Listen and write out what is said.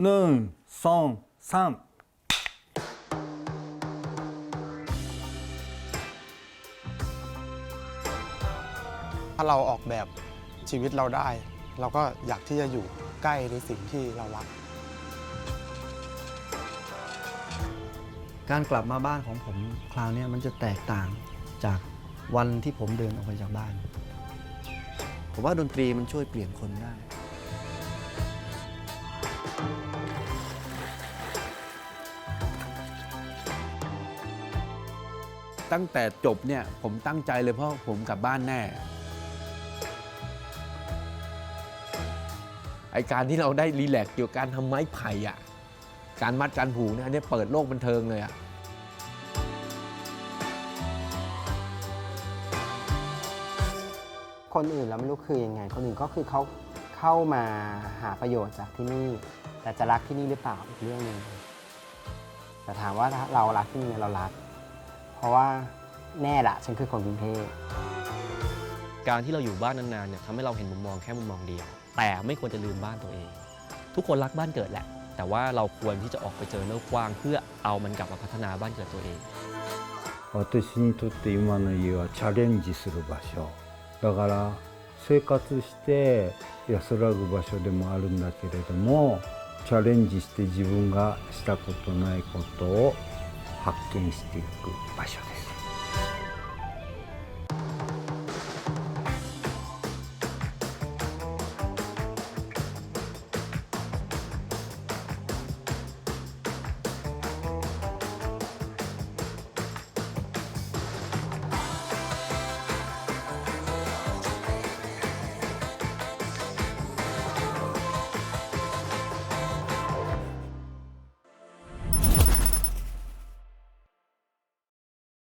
หนึ่งสองสามถ้าเราออกแบบชีวิตเราได้ เราก็อยากที่จะอยู่ใกล้ในสิ่งที่เรารัก การกลับมาบ้านของผมคราวเนี้ยมันจะแตกต่างจากวันที่ผมเดินออกไปจากบ้าน ผมว่าดนตรีมันช่วยเปลี่ยนคนได้ ตั้งแต่จบเนี่ยผมตั้งใจเลยเพราะผมกลับบ้านแน่ไอการที่เราได้รีแลกซ์เกี่ยวกับการทำไม้ไผ่อะการมัดการผูกเนี่ยอันนี้เปิดโลกบันเทิงเลยอะคนอื่นเราไม่รู้คือยังไง คนอื่นก็คือเขาเข้ามาหาประโยชน์จากที่นี่ แต่จะรักที่นี่หรือเปล่าอีกเรื่องหนึ่งแต่ถามว่าเรารักที่นี่เรารัก ราะว่าแน่ละฉันคือคนกรุงเทพ การที่เราอยู่บ้านนานๆเนี่ยทำให้เราเห็นมุมมองแค่มุมมองเดียว แต่ไม่ควรจะลืมบ้านตัวเอง ทุกคนรักบ้านเกิดแหละ แต่ว่าเราควรที่จะออกไปเจอโลกกว้าง เพื่อเอามันกลับมาพัฒนาบ้านเกิดตัวเอง 私にとって今の家はチャレンジする場所だから生活して安らぐ場所でもあるんだけれどもチャレンジして自分がしたことないことを 発見していく場所です。